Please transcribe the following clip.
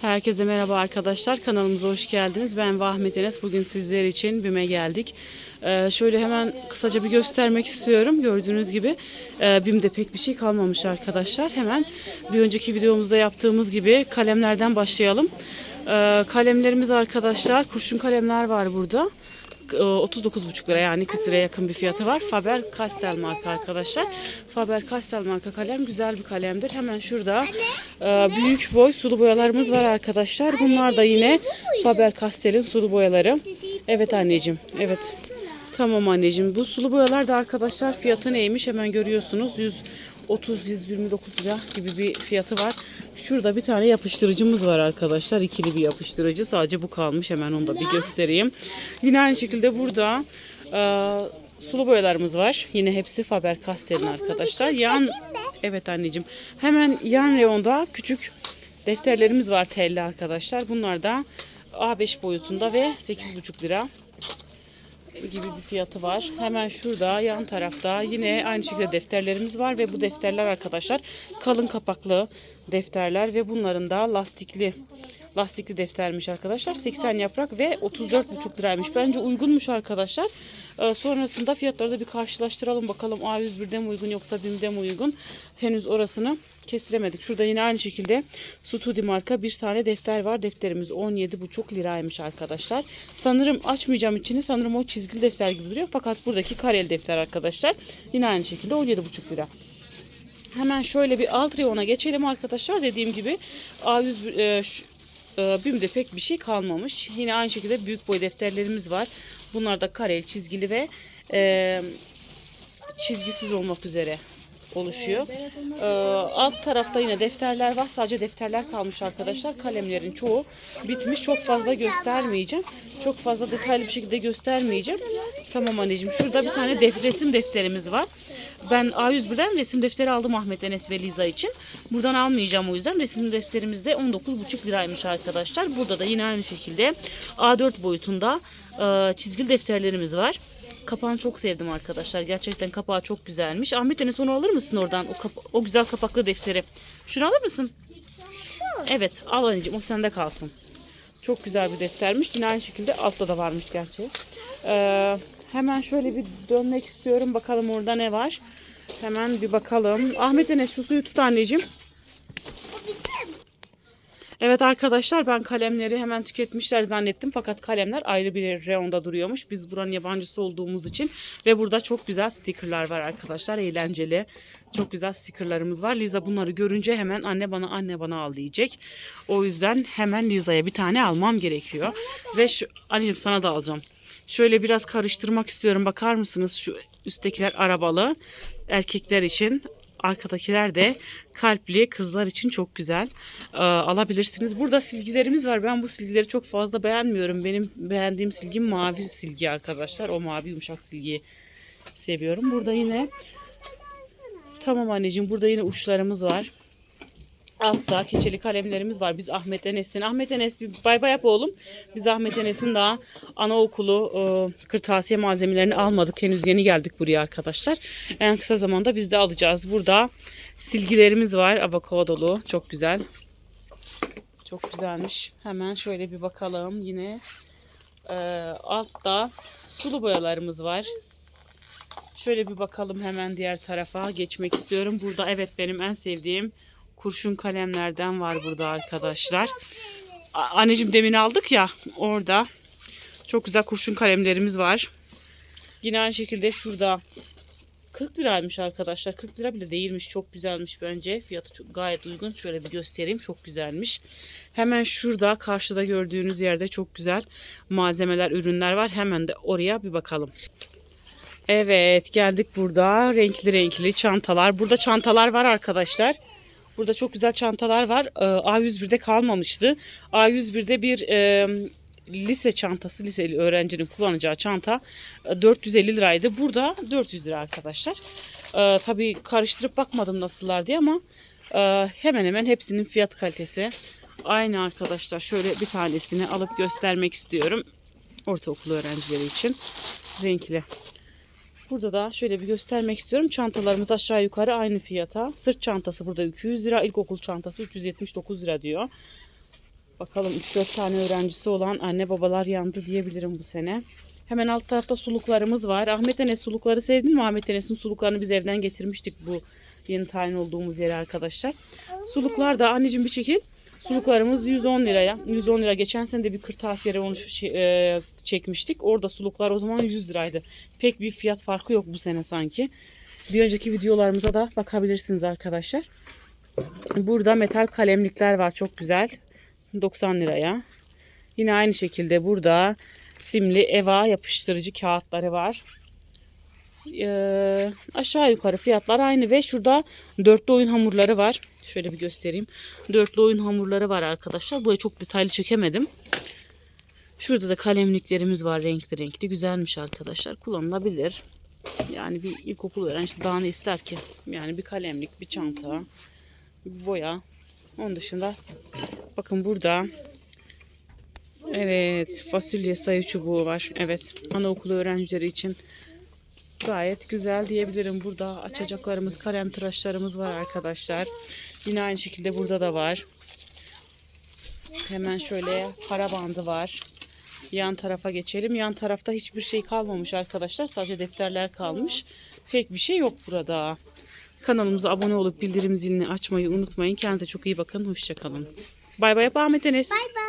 Herkese merhaba arkadaşlar. Kanalımıza hoş geldiniz. Ben Vahmet Enes. Bugün sizler için BİM'e geldik. Ee, şöyle hemen kısaca bir göstermek istiyorum. Gördüğünüz gibi e, BİM'de pek bir şey kalmamış arkadaşlar. Hemen bir önceki videomuzda yaptığımız gibi kalemlerden başlayalım. Ee, kalemlerimiz arkadaşlar kurşun kalemler var burada. E, 39,5 lira yani 40 liraya yakın bir fiyatı var. Faber Castell marka arkadaşlar. Faber Castell marka kalem güzel bir kalemdir. Hemen şurada e, büyük boy sulu boyalarımız var arkadaşlar. Bunlar da yine Faber Castell'in sulu boyaları. Evet anneciğim. Evet. Tamam anneciğim. Bu sulu boyalar da arkadaşlar fiyatı neymiş hemen görüyorsunuz. 130-129 lira gibi bir fiyatı var. Şurada bir tane yapıştırıcımız var arkadaşlar. İkili bir yapıştırıcı. Sadece bu kalmış. Hemen onu da bir göstereyim. Yine aynı şekilde burada e, sulu boyalarımız var. Yine hepsi Faber Castell'in arkadaşlar. Yan Evet anneciğim. Hemen yan reyonda küçük defterlerimiz var telli arkadaşlar. Bunlar da A5 boyutunda ve 8,5 lira gibi bir fiyatı var. Hemen şurada yan tarafta yine aynı şekilde defterlerimiz var ve bu defterler arkadaşlar kalın kapaklı defterler ve bunların da lastikli lastikli deftermiş arkadaşlar. 80 yaprak ve 34,5 liraymış. Bence uygunmuş arkadaşlar. Ee, sonrasında fiyatları da bir karşılaştıralım bakalım A101'de mi uygun yoksa BİM'de mi uygun. Henüz orasını kestiremedik. Şurada yine aynı şekilde Studi marka bir tane defter var. Defterimiz 17,5 liraymış arkadaşlar. Sanırım açmayacağım içini. Sanırım o çizgili defter gibi duruyor. Fakat buradaki kareli defter arkadaşlar. Yine aynı şekilde 17,5 lira. Hemen şöyle bir alt reyona geçelim arkadaşlar. Dediğim gibi A101 e, şu, e, BİM'de pek bir şey kalmamış. Yine aynı şekilde büyük boy defterlerimiz var. Bunlar da kareli, çizgili ve e, çizgisiz olmak üzere oluşuyor. Ee, alt tarafta yine defterler var. Sadece defterler kalmış arkadaşlar. Kalemlerin çoğu bitmiş. Çok fazla göstermeyeceğim. Çok fazla detaylı bir şekilde göstermeyeceğim. Tamam anneciğim. Şurada bir tane def resim defterimiz var. Ben A101'den resim defteri aldım Ahmet Enes ve Liza için. Buradan almayacağım o yüzden. Resim defterimiz de 19,5 liraymış arkadaşlar. Burada da yine aynı şekilde A4 boyutunda e, çizgili defterlerimiz var. Kapağını çok sevdim arkadaşlar. Gerçekten kapağı çok güzelmiş. Ahmet Enes onu alır mısın oradan? O, o güzel kapaklı defteri. Şunu alır mısın? Evet al anneciğim o sende kalsın. Çok güzel bir deftermiş. Yine aynı şekilde altta da varmış gerçi. Ee, hemen şöyle bir dönmek istiyorum. Bakalım orada ne var. Hemen bir bakalım. Ahmet Enes şu suyu tut anneciğim. Evet arkadaşlar ben kalemleri hemen tüketmişler zannettim. Fakat kalemler ayrı bir reyonda duruyormuş. Biz buranın yabancısı olduğumuz için. Ve burada çok güzel stickerlar var arkadaşlar. Eğlenceli. Çok güzel stickerlarımız var. Liza bunları görünce hemen anne bana anne bana al diyecek. O yüzden hemen Liza'ya bir tane almam gerekiyor. Ve şu anneciğim sana da alacağım. Şöyle biraz karıştırmak istiyorum. Bakar mısınız? Şu üsttekiler arabalı. Erkekler için. Arkadakiler de kalpli kızlar için çok güzel. Ee, alabilirsiniz. Burada silgilerimiz var. Ben bu silgileri çok fazla beğenmiyorum. Benim beğendiğim silgi mavi silgi arkadaşlar. O mavi yumuşak silgiyi seviyorum. Burada yine Tamam anneciğim burada yine uçlarımız var. Altta keçeli kalemlerimiz var. Biz Ahmet Enes'in. Ahmet Enes bir bay bay yap oğlum. Biz Ahmet Enes'in daha anaokulu e, kırtasiye malzemelerini almadık. Henüz yeni geldik buraya arkadaşlar. En kısa zamanda biz de alacağız. Burada silgilerimiz var. Avokadolu. Çok güzel. Çok güzelmiş. Hemen şöyle bir bakalım. Yine e, altta sulu boyalarımız var. Şöyle bir bakalım hemen diğer tarafa geçmek istiyorum. Burada evet benim en sevdiğim kurşun kalemlerden var burada arkadaşlar. Anneciğim demin aldık ya orada. Çok güzel kurşun kalemlerimiz var. Yine aynı şekilde şurada 40 liraymış arkadaşlar. 40 lira bile değilmiş. Çok güzelmiş bence. Fiyatı çok, gayet uygun. Şöyle bir göstereyim. Çok güzelmiş. Hemen şurada karşıda gördüğünüz yerde çok güzel malzemeler, ürünler var. Hemen de oraya bir bakalım. Evet geldik burada renkli renkli çantalar. Burada çantalar var arkadaşlar. Burada çok güzel çantalar var. Ee, A101'de kalmamıştı. A101'de bir e, lise çantası, liseli öğrencinin kullanacağı çanta e, 450 liraydı. Burada 400 lira arkadaşlar. Ee, tabii karıştırıp bakmadım nasıllar diye ama e, hemen hemen hepsinin fiyat kalitesi aynı arkadaşlar. Şöyle bir tanesini alıp göstermek istiyorum. Ortaokul öğrencileri için renkli. Burada da şöyle bir göstermek istiyorum. Çantalarımız aşağı yukarı aynı fiyata. Sırt çantası burada 200 lira. İlkokul çantası 379 lira diyor. Bakalım 3-4 tane öğrencisi olan anne babalar yandı diyebilirim bu sene. Hemen alt tarafta suluklarımız var. Ahmet Enes sulukları sevdin mi? Ahmet Enes'in suluklarını biz evden getirmiştik bu yeni tayin olduğumuz yere arkadaşlar. Suluklar da anneciğim bir çekil. Suluklarımız 110 liraya. 110 lira. Geçen sene de bir kırtasiyere onu şey- e, çekmiştik. Orada suluklar o zaman 100 liraydı. Pek bir fiyat farkı yok bu sene sanki. Bir önceki videolarımıza da bakabilirsiniz arkadaşlar. Burada metal kalemlikler var çok güzel. 90 liraya. Yine aynı şekilde burada simli eva yapıştırıcı kağıtları var. Ee, aşağı yukarı fiyatlar aynı ve şurada dörtlü oyun hamurları var. Şöyle bir göstereyim. Dörtlü oyun hamurları var arkadaşlar. Burayı çok detaylı çekemedim. Şurada da kalemliklerimiz var renkli renkli. Güzelmiş arkadaşlar. Kullanılabilir. Yani bir ilkokul öğrencisi daha ne ister ki? Yani bir kalemlik, bir çanta, bir boya. Onun dışında bakın burada evet fasulye sayı çubuğu var. Evet anaokulu öğrencileri için gayet güzel diyebilirim. Burada açacaklarımız, kalem tıraşlarımız var arkadaşlar. Yine aynı şekilde burada da var. Hemen şöyle para bandı var. Yan tarafa geçelim. Yan tarafta hiçbir şey kalmamış arkadaşlar. Sadece defterler kalmış. Pek bir şey yok burada. Kanalımıza abone olup bildirim zilini açmayı unutmayın. Kendinize çok iyi bakın. Hoşçakalın. Bay bay Ahmet Enes. Bay bay.